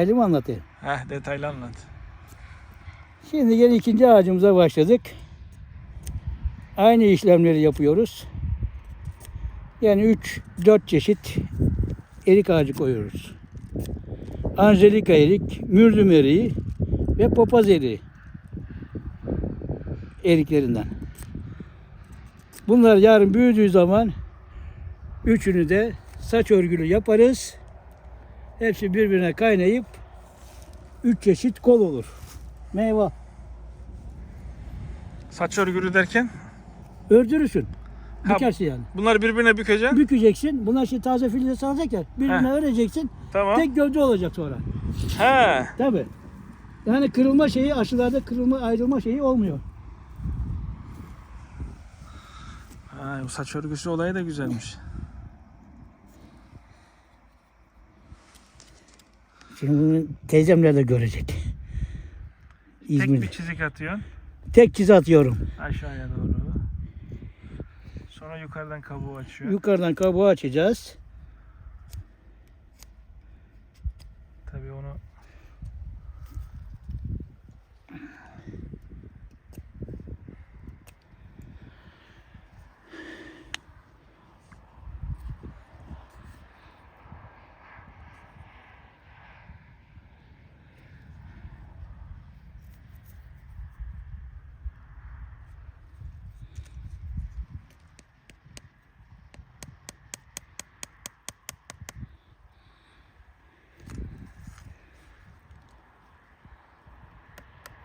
Elim anlatayım. Heh detaylı anlat. Şimdi yine ikinci ağacımıza başladık. Aynı işlemleri yapıyoruz. Yani 3-4 çeşit erik ağacı koyuyoruz. Angelika erik, mürdüm eriği ve papaz eriği eriklerinden. Bunlar yarın büyüdüğü zaman üçünü de saç örgülü yaparız. Hepsi birbirine kaynayıp üç çeşit kol olur. Meyve. Saç örgülü derken Ördürürsün. Ha, Bükersin yani. bunları birbirine bükeceksin. Bükeceksin. Bunlar şimdi taze filize salacak ya. Birbirine Heh. öreceksin. Tamam. Tek gövde olacak sonra. He. Tabi. Yani kırılma şeyi aşılarda kırılma ayrılma şeyi olmuyor. Ha, bu saç örgüsü olayı da güzelmiş. Şimdi teyzemler de görecek. Tek İzmir'de. bir çizik atıyorsun Tek çiz atıyorum. aşağıya doğru. Sonra yukarıdan kabuğu açıyor. Yukarıdan kabuğu açacağız. Tabii onu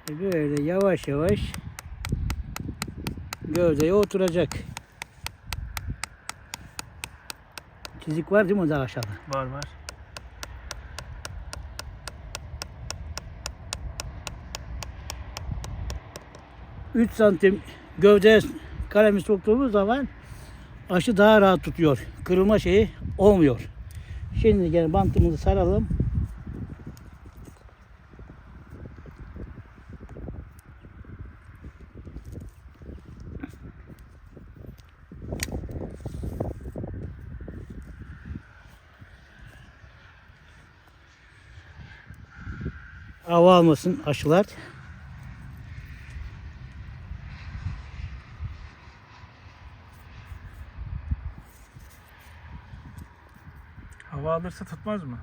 Böyle yavaş yavaş gövdeye oturacak. Çizik var değil mi daha aşağıda? var var. Üç santim gövdeye kalemi soktuğumuz zaman aşı daha rahat tutuyor. Kırılma şeyi olmuyor. Şimdi gene bantımızı saralım. Hava almasın aşılar. Hava alırsa tutmaz mı?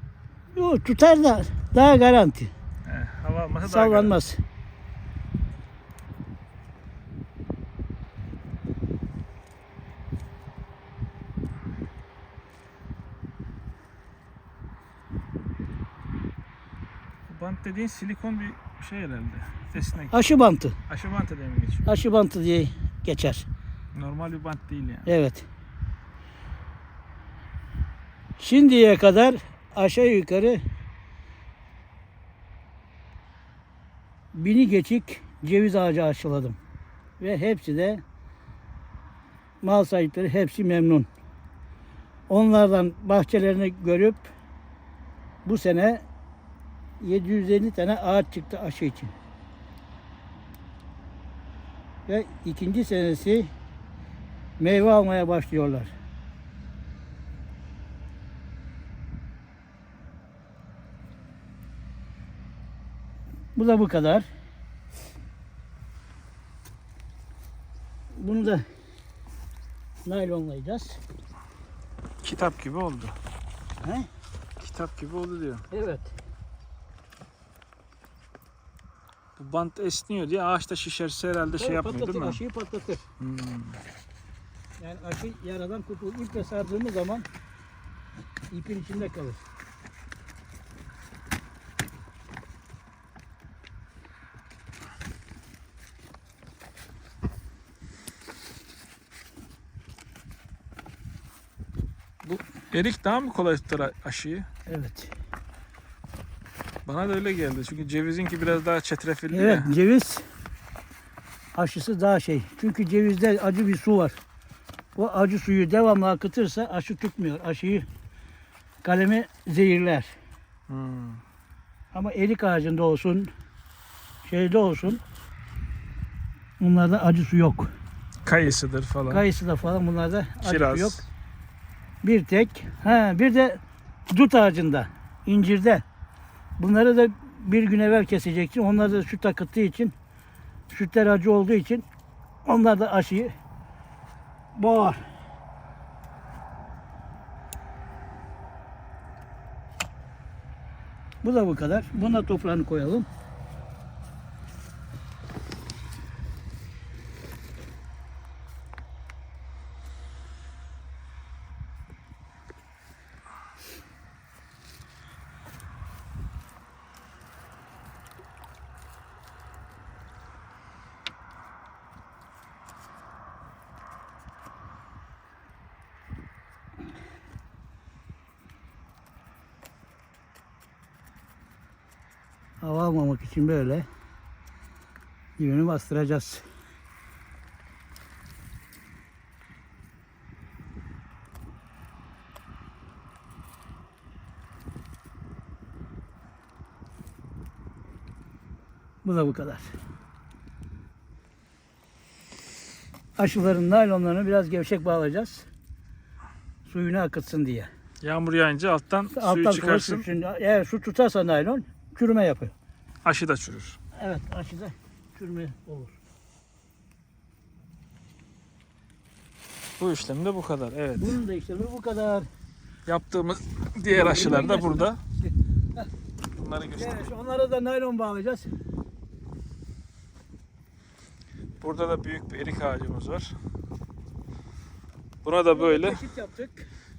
Yok tutar da daha garanti. He, hava almasa daha Sallanmaz. Bu Bant dediğin silikon bir şey herhalde. Esnek. Aşı bantı. Aşı bantı diye mi geçiyor? Aşı bantı diye geçer. Normal bir bant değil yani. Evet. Şimdiye kadar aşağı yukarı bini geçik ceviz ağacı aşıladım. Ve hepsi de mal sahipleri hepsi memnun. Onlardan bahçelerini görüp bu sene 750 tane ağaç çıktı aşı için. Ve ikinci senesi meyve almaya başlıyorlar. Bu da bu kadar. Bunu da naylonlayacağız. Kitap gibi oldu. He? Kitap gibi oldu diyor. Evet. Bu bant esniyor diye ağaçta şişerse herhalde şey yapmıyor patlatır, değil mi? Aşıyı patlatır. Hmm. Yani aşı yaradan kurtulur. İple sardığımız zaman ipin içinde kalır. Erik daha mı kolay tutar aşıyı? Evet. Bana da öyle geldi. Çünkü cevizinki biraz daha çetrefilli Evet, ya. ceviz aşısı daha şey. Çünkü cevizde acı bir su var. O acı suyu devamlı akıtırsa aşı tutmuyor. Aşıyı kalemi zehirler. Hmm. Ama erik ağacında olsun, şeyde olsun bunlarda acı su yok. Kayısıdır falan. Kayısıda falan bunlarda acı Kiraz. su yok. Bir tek. Ha, bir de dut ağacında, incirde Bunları da bir gün evvel keseceksin. Onlar da süt akıttığı için, sütler acı olduğu için onlar da aşıyı boğar. Bu da bu kadar. Buna toprağını koyalım. Hava almamak için böyle yönü bastıracağız. Bu da bu kadar. Aşıların naylonlarını biraz gevşek bağlayacağız. Suyunu akıtsın diye. Yağmur yağınca alttan, suyu Alttan çıkarsın. kuvvet sürsün. Eğer su tutarsa naylon çürüme yapıyor. Aşı da çürür. Evet aşıda çürüme olur. Bu işlem de bu kadar. Evet. Bunun da işlemi bu kadar. Yaptığımız diğer aşılar da burada. Bunları göster. Evet, onlara da naylon bağlayacağız. Burada da büyük bir erik ağacımız var. Buna da böyle Çeşit yaptık.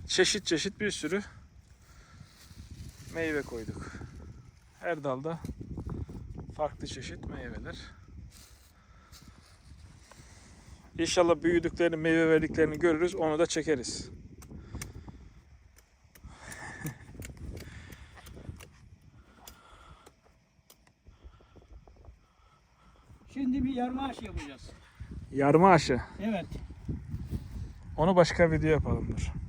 çeşit çeşit bir sürü meyve koyduk. Her dalda farklı çeşit meyveler. İnşallah büyüdüklerini, meyve verdiklerini görürüz. Onu da çekeriz. Şimdi bir yarma aşı yapacağız. Yarma aşı. Evet. Onu başka video yapalım dur.